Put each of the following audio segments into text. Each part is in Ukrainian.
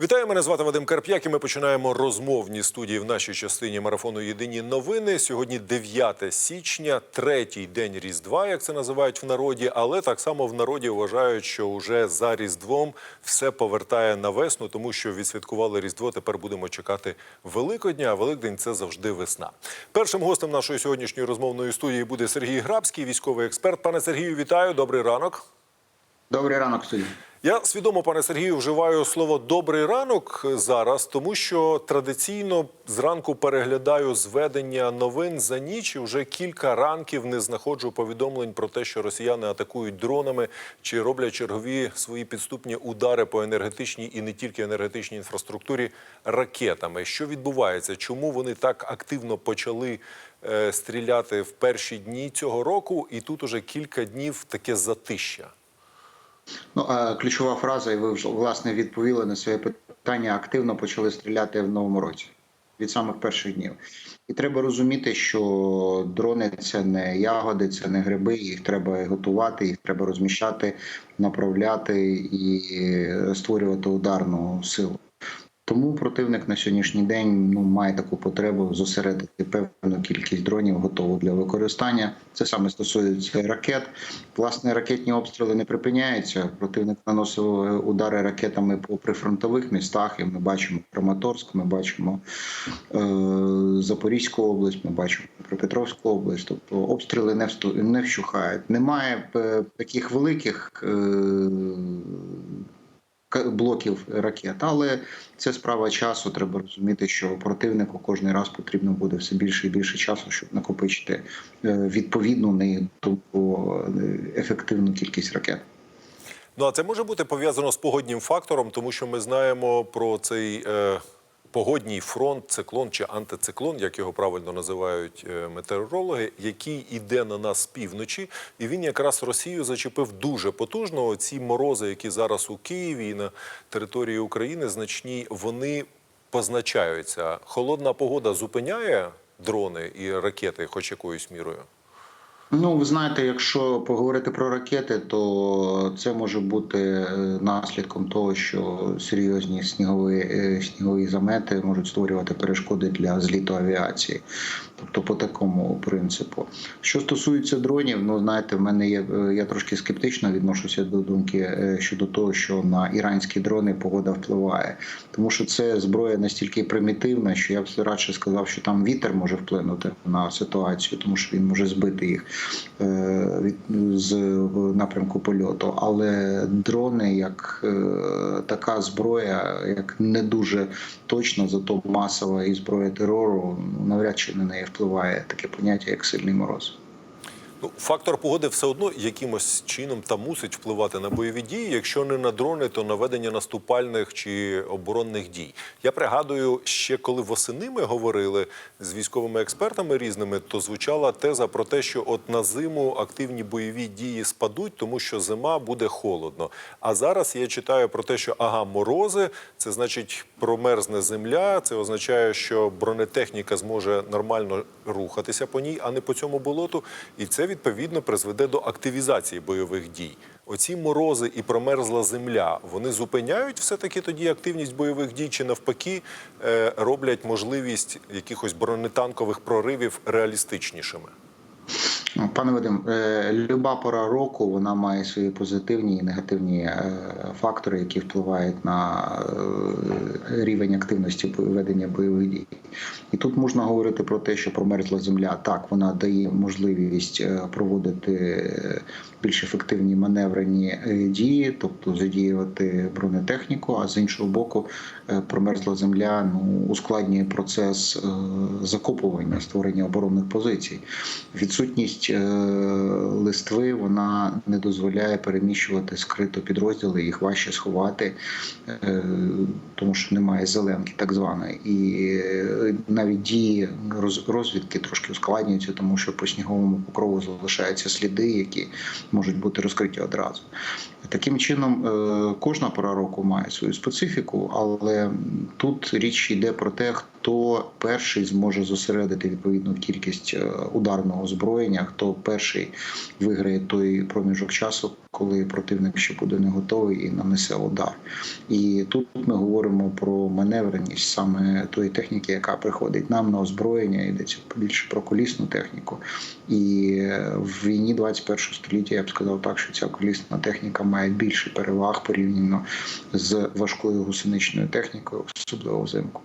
Вітаю, мене звати Вадим Карп'як і ми починаємо розмовні студії в нашій частині марафону Єдині новини. Сьогодні 9 січня, третій день Різдва, як це називають в народі. Але так само в народі вважають, що вже за Різдвом все повертає на весну, тому що відсвяткували Різдво. Тепер будемо чекати Великодня. А Великдень це завжди весна. Першим гостем нашої сьогоднішньої розмовної студії буде Сергій Грабський, військовий експерт. Пане Сергію, вітаю. Добрий ранок. Добрий ранок, студія. Я свідомо, пане Сергію, вживаю слово добрий ранок зараз, тому що традиційно зранку переглядаю зведення новин за ніч. і Вже кілька ранків не знаходжу повідомлень про те, що росіяни атакують дронами чи роблять чергові свої підступні удари по енергетичній і не тільки енергетичній інфраструктурі ракетами. Що відбувається? Чому вони так активно почали е, стріляти в перші дні цього року? І тут уже кілька днів таке затища. Ну а ключова фраза, і ви вже власне відповіли на своє питання. Активно почали стріляти в новому році від самих перших днів. І треба розуміти, що дрони це не ягоди, це не гриби. Їх треба готувати, їх треба розміщати, направляти і створювати ударну силу. Тому противник на сьогоднішній день ну має таку потребу зосередити певну кількість дронів готову для використання. Це саме стосується ракет. Власне, ракетні обстріли не припиняються. Противник наносив удари ракетами по прифронтових містах. І ми бачимо Краматорськ, ми бачимо е, Запорізьку область, ми бачимо Дніпропетровську область. Тобто обстріли не вщухають. Немає е, таких великих. Е, блоків ракет, але це справа часу. Треба розуміти, що противнику кожен раз потрібно буде все більше і більше часу, щоб накопичити відповідну не тому ефективну кількість ракет. Ну а це може бути пов'язано з погоднім фактором, тому що ми знаємо про цей е, погодній фронт, циклон чи антициклон, як його правильно називають е, метеорологи, який іде на нас з півночі, і він якраз Росію зачепив дуже потужно. Ці морози, які зараз у Києві і на території України значні, вони позначаються. Холодна погода зупиняє дрони і ракети, хоч якоюсь мірою. Ну, ви знаєте, якщо поговорити про ракети, то це може бути наслідком того, що серйозні снігові снігові замети можуть створювати перешкоди для зліту авіації, тобто по такому принципу. Що стосується дронів, ну знаєте, в мене є я трошки скептично відношуся до думки щодо того, що на іранські дрони погода впливає, тому що це зброя настільки примітивна, що я б радше сказав, що там вітер може вплинути на ситуацію, тому що він може збити їх від з напрямку польоту, але дрони як така зброя, як не дуже точно, зато масова і зброя терору, навряд чи на неї впливає таке поняття, як сильний мороз. Ну, фактор погоди все одно якимось чином та мусить впливати на бойові дії. Якщо не на дрони, то на ведення наступальних чи оборонних дій. Я пригадую, ще коли восени ми говорили з військовими експертами різними, то звучала теза про те, що от на зиму активні бойові дії спадуть, тому що зима буде холодно. А зараз я читаю про те, що ага, морози це значить промерзне земля. Це означає, що бронетехніка зможе нормально рухатися по ній, а не по цьому болоту. І це відповідно призведе до активізації бойових дій. Оці морози і промерзла земля вони зупиняють все таки тоді активність бойових дій, чи навпаки е, роблять можливість якихось бронетанкових проривів реалістичнішими. Пане Вадим, люба пора року вона має свої позитивні і негативні фактори, які впливають на рівень активності ведення бойових дій. І тут можна говорити про те, що промерзла земля так вона дає можливість проводити більш ефективні маневрені дії, тобто задіювати бронетехніку. А з іншого боку, промерзла земля ну ускладнює процес закопування створення оборонних позицій. Відсутність листви вона не дозволяє переміщувати скрито підрозділи, їх важче сховати, тому що немає зеленки, так званої, і навіть дії розвідки трошки ускладнюються, тому що по сніговому покрову залишаються сліди, які можуть бути розкриті одразу. Таким чином, кожна пора року має свою специфіку, але тут річ йде про те, хто хто перший зможе зосередити відповідну кількість е, ударного озброєння, хто перший виграє той проміжок часу, коли противник ще буде не готовий і нанесе удар. І тут ми говоримо про маневреність саме тої техніки, яка приходить нам на озброєння, йдеться більше про колісну техніку. І е, в війні 21 століття я б сказав так, що ця колісна техніка має більше переваг порівняно з важкою гусеничною технікою, особливо взимку.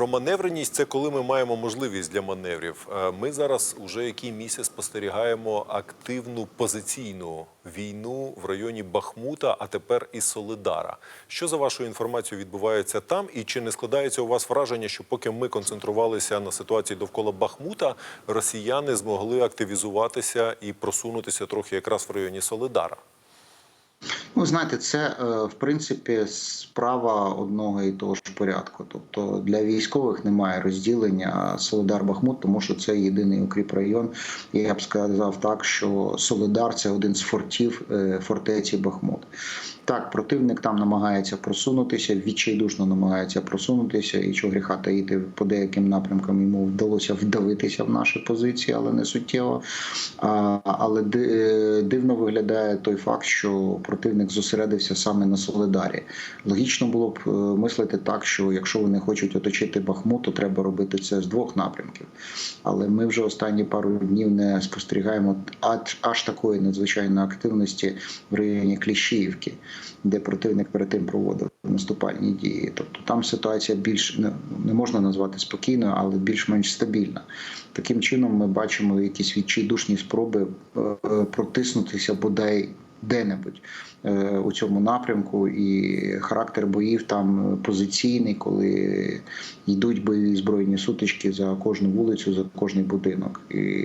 Про маневреність це коли ми маємо можливість для маневрів. Е, Ми зараз уже який місяць спостерігаємо активну позиційну війну в районі Бахмута, а тепер і Солидара. Що за вашою інформацією відбувається там? І чи не складається у вас враження, що поки ми концентрувалися на ситуації довкола Бахмута, росіяни змогли активізуватися і просунутися трохи якраз в районі Солидара? Ну, знаєте, це е, в принципі справа одного і того ж порядку. Тобто для військових немає розділення Солидар Бахмут, тому що це єдиний укріп район. Я б сказав так, що Солидар це один з фортів е, фортеці Бахмут. Так, противник там намагається просунутися, відчайдушно намагається просунутися, і чого гріха таїти по деяким напрямкам йому вдалося вдавитися в наші позиції, але не суттєво. А, але дивно виглядає той факт, що противник зосередився саме на Солидарі. Логічно було б е, мислити так, що якщо вони хочуть оточити Бахмут, то треба робити це з двох напрямків. Але ми вже останні пару днів не спостерігаємо аж, такої надзвичайної активності в районі Кліщіївки, де противник перед тим проводив наступальні дії. Тобто там ситуація більш не, можна назвати спокійною, але більш-менш стабільна. Таким чином, ми бачимо якісь відчайдушні спроби е, протиснутися бодай де-небудь е, у цьому напрямку, і характер боїв там позиційний, коли йдуть бойові збройні сутички за кожну вулицю, за кожний будинок. І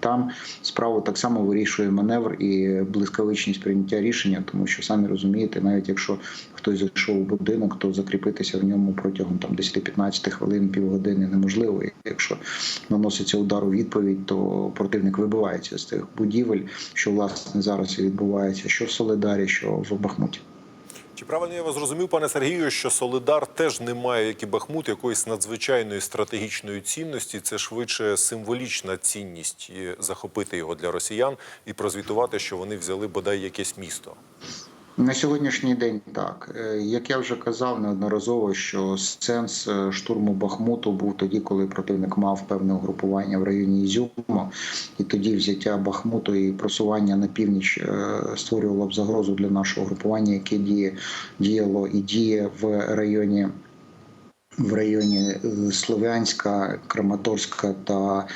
там справу так само вирішує маневр і блискавичність прийняття рішення, тому що самі розумієте, навіть якщо хтось зайшов у будинок, то закріпитися в ньому протягом там 10-15 хвилин, півгодини неможливо. Якщо наноситься удар у відповідь, то противник вибивається з тих будівель, що власне зараз і відбувається, що в Солидарі, що в Бахмуті. Чи правильно я вас зрозумів, пане Сергію, що Солидар теж не має, як і Бахмут, якоїсь надзвичайної стратегічної цінності? Це швидше символічна цінність захопити його для росіян і прозвітувати, що вони взяли бодай якесь місто. На сьогоднішній день так. Е, Як я вже казав неодноразово, що сенс е, штурму Бахмуту був тоді, коли противник мав певне угрупування в районі Ізюму, і тоді взяття Бахмуту і просування на північ е, створювало б загрозу для нашого групування, яке діє діяло і діє в районі. В районі Слов'янська, Краматорська та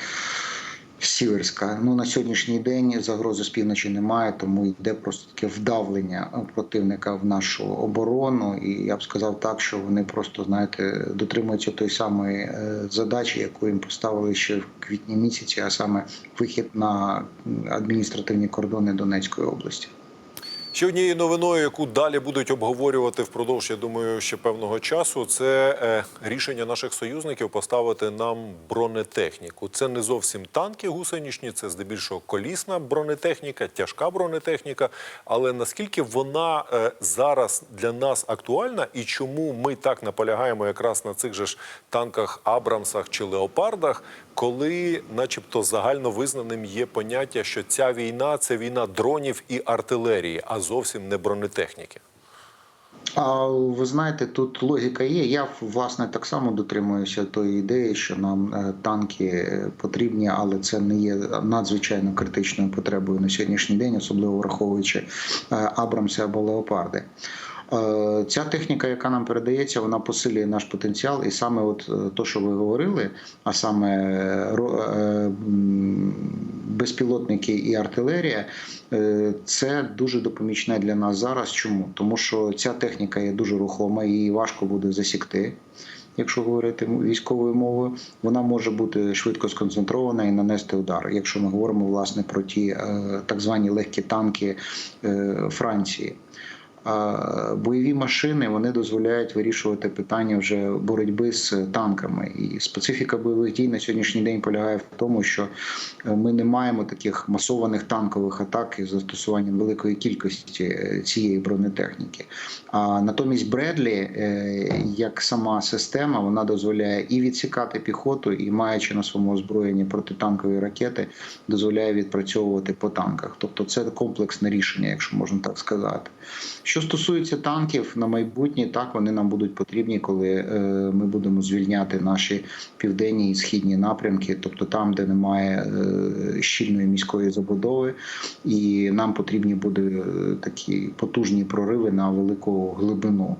Сіверська. Ну на сьогоднішній день загрози з півночі немає, тому йде просто таке вдавлення противника в нашу оборону. І я б сказав так, що вони просто знаєте дотримуються той самої е, задачі, яку їм поставили ще в квітні місяці, а саме вихід на адміністративні кордони Донецької області. Ще однією новиною, яку далі будуть обговорювати впродовж, я думаю, ще певного часу, це е, рішення наших союзників поставити нам бронетехніку. Це не зовсім танки гусеничні, це здебільшого колісна бронетехніка, тяжка бронетехніка. Але наскільки вона е, зараз для нас актуальна і чому ми так наполягаємо якраз на цих же ж танках Абрамсах чи Леопардах, коли, начебто, загально визнаним є поняття, що ця війна це війна дронів і артилерії, а зовсім не бронетехніки. А ви знаєте, тут логіка є. Я власне так само дотримуюся тої ідеї, що нам е, танки е, потрібні, але це не є надзвичайно критичною потребою на сьогоднішній день, особливо враховуючи е, Абрамси або Леопарди. Е, Ця техніка, яка нам передається, вона посилює наш потенціал, і саме от е, то, що ви говорили, а саме е, безпілотники і артилерія, це дуже допомічне для нас зараз. Чому? Тому що ця техніка є дуже рухома, її важко буде засікти. Якщо говорити військовою мовою, вона може бути швидко сконцентрована і нанести удар. Якщо ми говоримо власне про ті так звані легкі танки Франції. Бойові машини вони дозволяють вирішувати питання вже боротьби з танками. І специфіка бойових дій на сьогоднішній день полягає в тому, що е, ми не маємо таких масованих танкових атак із застосуванням великої кількості е, цієї бронетехніки. А натомість Бредлі, е, як сама система, вона дозволяє і відсікати піхоту, і маючи на своєму озброєнні протитанкові ракети, дозволяє відпрацьовувати по танках. Тобто це комплексне рішення, якщо можна так сказати. Що стосується танків на майбутнє, так вони нам будуть потрібні, коли е, ми будемо звільняти наші південні і східні напрямки, тобто там, де немає е, щільної міської забудови, і нам потрібні будуть е, такі потужні прориви на велику глибину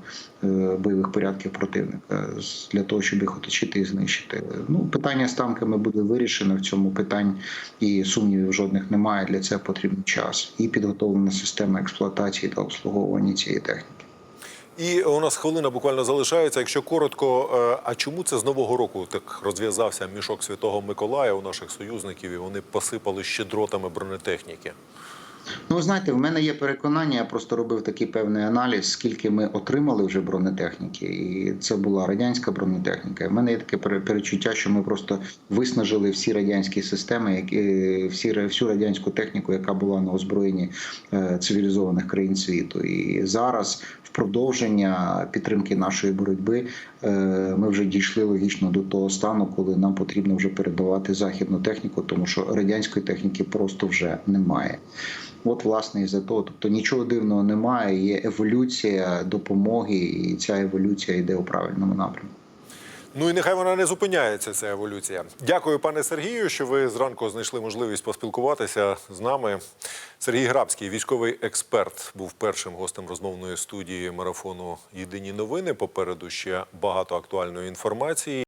бойових порядків противника для того, щоб їх оточити і знищити. Ну питання з танками буде вирішено в цьому питань, і сумнівів жодних немає. Для цього потрібен час і підготовлена система експлуатації та обслуговування цієї техніки. І у нас хвилина буквально залишається. Якщо коротко, е, а чому це з нового року так розв'язався мішок Святого Миколая у наших союзників, і вони посипали щедротами бронетехніки? Ну, ви знаєте, в мене є переконання, я просто робив такий певний аналіз, скільки ми отримали вже бронетехніки, і це була радянська бронетехніка. У мене є таке пере- перечуття, що ми просто виснажили всі радянські системи, які всі всю радянську техніку, яка була на озброєнні е, цивілізованих країн світу. І зараз, в продовження підтримки нашої боротьби, ми вже дійшли логічно до того стану, коли нам потрібно вже передавати західну техніку, тому що радянської техніки просто вже немає. От, власне, і за того, тобто нічого дивного немає. Є еволюція допомоги, і ця еволюція йде у правильному напрямку. Ну і нехай вона не зупиняється, ця еволюція. Дякую, пане Сергію, що ви зранку знайшли можливість поспілкуватися з нами. Сергій Грабський, військовий експерт, був першим гостем розмовної студії марафону Єдині новини. Попереду ще багато актуальної інформації.